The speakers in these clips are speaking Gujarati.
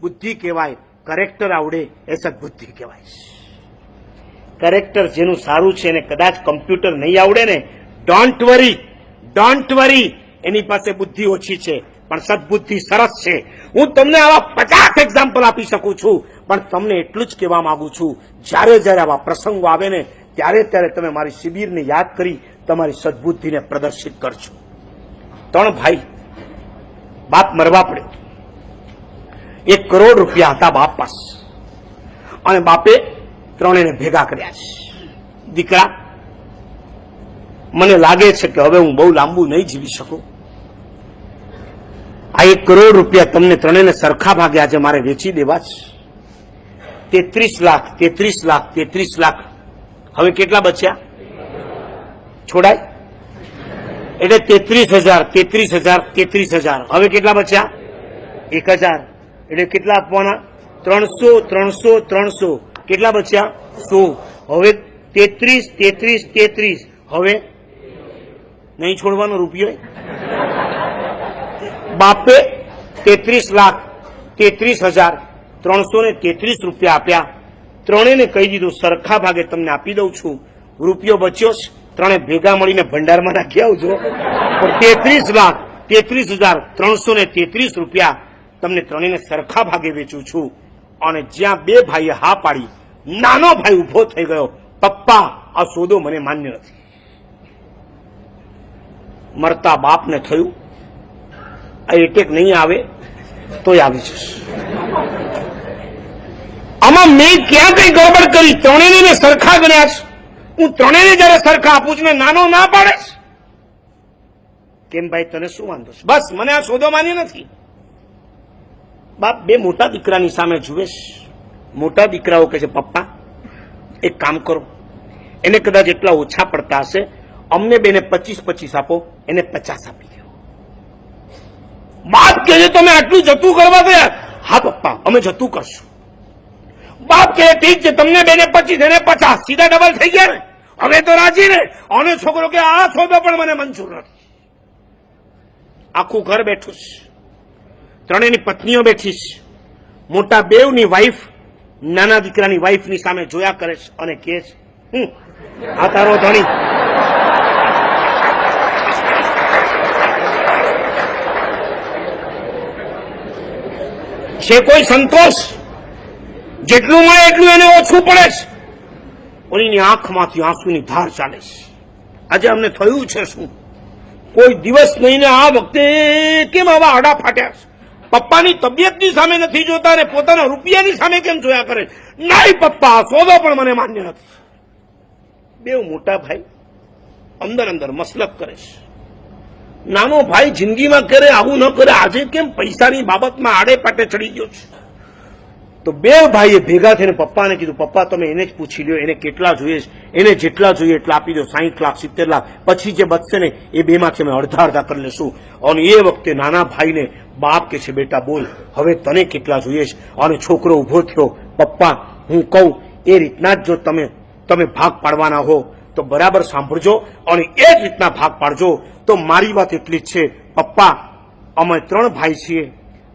બુદ્ધિ કહેવાય કરેક્ટર આવડે એ સદબુદ્ધિ કહેવાય. કરેક્ટર જેનું સારું છે એને કદાચ કમ્પ્યુટર નહીં આવડે ને ડોન્ટ વરી ડોન્ટ વરી એની પાસે બુદ્ધિ ઓછી છે, પણ સદબુદ્ધિ સરસ છે. હું તમને આવા પચાસ એક્ઝામ્પલ આપી શકું છું, પણ તમને એટલું જ કહેવા માંગુ છું, જ્યારે જ્યારે આવા પ્રસંગો આવે ને, ત્યારે ત્યારે તમે મારી શિબિરને યાદ કરી, તમારી સદબુદ્ધિને પ્રદર્શિત કરજો. ત્રણ ભાઈ, બાપ મરવા પડ્યો એક કરોડ રૂપિયા હતા બાપ પાસે. અને બાપે ત્રણેયને ભેગા કર્યા છે. દીકરા, મને લાગે છે કે હવે હું બહુ લાંબુ નહીં જીવી શકું. આ એક કરોડ રૂપિયા તમને ત્રણેયને સરખા ભાગે આજે મારે વેચી દેવા છે. તેત્રીસ લાખ તેત્રીસ લાખ તેત્રીસ લાખ. હવે કેટલા બચ્યા? છોડાય. એટલે તેત્રીસ હજાર તેત્રીસ હજાર તેત્રીસ હજાર. હવે કેટલા બચ્યા? એક હજાર. એટલે કેટલા આપવાના? ત્રણસો ત્રણસો ત્રણસો. કેટલા બચ્યા? સો. હવે તેત્રીસ તેત્રીસ તેત્રીસ. હવે નહીં છોડવાનો રૂપિયો? બાપે તેત્રીસ લાખ, તેત્રીસ હજાર, ત્રણસો ને તેત્રીસ રૂપિયા આપ્યા. ત્રણેને કહી દીધું, સરખા ભાગે તમને આપી દઉં છું. રૂપિયો બચ્યો છે. ત્રણે ભેગા મળીને ભંડારમાં નાખી આવજો. પણ તેત્રીસ લાખ, તેત્રીસ હજાર, ત્રણસો ને તેત્રીસ રૂપિયા તમને ત્રણેયને સરખા ભાગે વેચું છું. અને જ્યાં બે ભાઈએ હા પાડી, નાનો ભાઈ ઊભો થઈ ગયો. પપ્પા, આ સોદો મને માન્ય નથી. મરતા બાપને થયું. આ એટેક નહીં આવે, તોય આવી જશે આમાં મેં ક્યાં કઈ ગડબડ કરી? ત્રણેયને મેં સરખા ગણ્યા છે. હું ત્રણેયને જયારે સરખા આપું છું ને નાનો ના પાડે છે. કેમ ભાઈ, તને શું વાંધો છે? બસ, મને આ સોદો માન્ય નથી. બાપ, બે મોટા દીકરાની સામે જુએ મોટા દીકરાઓ કહે છે, પપ્પા, એક કામ કરો. એને કદાચ એટલા ઓછા પડતા હશે, અમને બેને પચીસ પચીસ આપો, એને પચાસ આપી દો. બાપ કહે છે, તમે આટલું જતું કરવા ગયા? હા, પપ્પા, અમે જતું કરશું. બાપ કહે, ઠીક છે, તમને બેને પચીસ, એને પચાસ. સીધા ડબલ થઈ ગયા ને? હવે તો રાજી ને? અને છોકરો કે, આ સોદો પણ મને મંજૂર નથી. આખું ઘર બેઠું છે. ત્રણેયની પત્નીઓ બેઠી છે મોટા બેવની વાઈફ નાના દીકરાની વાઈફની સામે જોયા કરે છે અને કહે છે હું આ તારો ધણી. છે કોઈ સંતોષ, જેટલું મળે એટલું એને ઓછું પડે છે. ઓલીની આંખમાંથી આંસુની ધાર ચાલે છે. આજે અમને થયું છે શું? કોઈ દિવસ નહીં ને આ વખતે કેમ આવા આડા ફાટ્યા છે? પપ્પાની તબિયતની સામે નથી જોતા અને પોતાના રૂપિયાની સામે કેમ જોયા કરે? નહીં પપ્પા સોદો પણ મને માન્ય નથી. બે મોટા ભાઈ અંદર અંદર મસલત કરે છે. નાનો ભાઈ જિંદગીમાં કરે આવું ન કરે, આજે કેમ પૈસાની બાબતમાં આડે પાટે ચડી ગયો છે? તો બે ભાઈએ ભેગા થઈને પપ્પાને કીધું, પપ્પા, તમે એને જ પૂછી લ્યો, એને કેટલા જોઈએ છે? એને જેટલા જોઈએ એટલા આપી દો, સાહીઠ લાખ, સિત્તેર લાખ. પછી જે બચશે ને, એ બેમાંથી અમે અડધા અડધા કરી લેશું. અને એ વખતે નાના ભાઈને બાપ કે છે, બેટા, બોલ, હવે તને કેટલા જોઈએ છે? અને છોકરો ઊભો થયો. પપ્પા, હું કહું, એ રીતના જ જો તમે તમે ભાગ પાડવાના હો, તો બરાબર સાંભળજો અને એ જ રીતના ભાગ પાડજો. તો મારી વાત એટલી જ છે. પપ્પા, અમે ત્રણ ભાઈ છીએ.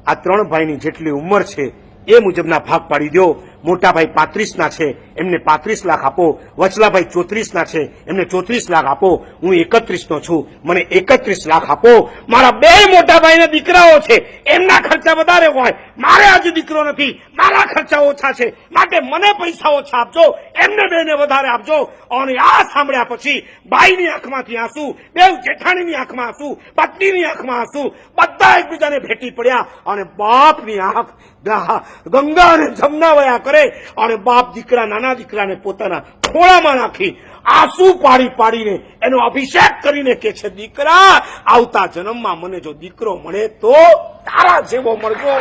આ ત્રણ ભાઈની જેટલી ઉંમર છે, એ મુજબના ભાગ પાડી દો મોટા પાંત્રીસના છે, એમને પાંત્રીસ લાખ આપો, વચલાભાઈ ચોત્રીસ ના છે, એમને ચોત્રીસ લાખ આપો, હું એકત્રીસ નો છું, મને એકત્રીસ લાખ આપો. મારા બે મોટા ભાઈના દીકરાઓ છે, એમના ખર્ચા વધારે હોય, મારે આજે દીકરો નથી, મારા ખર્ચા ઓછા છે, માટે મને પૈસા ઓછા આપજો, એમને બેને વધારે આપજો. અને આ સાંભળ્યા પછી ભાઈની આંખમાંથી આંસુ બે જેઠાણીની આંખમાં આંસુ, પત્નીની આંખમાં આંસુ, બધા એકબીજાને ભેટી પડ્યા. અને બાપની આંખ ગંગા અને જમના વયા કરે અને બાપ દીકરા, નાના દીકરાને પોતાના ખોળામાં નાખી, આંસુ પાડી પાડીને એનો અભિષેક કરીને કે છે, દીકરા, આવતા જન્મમાં મને જો દીકરો મળે તો તારા જેવો મળજો.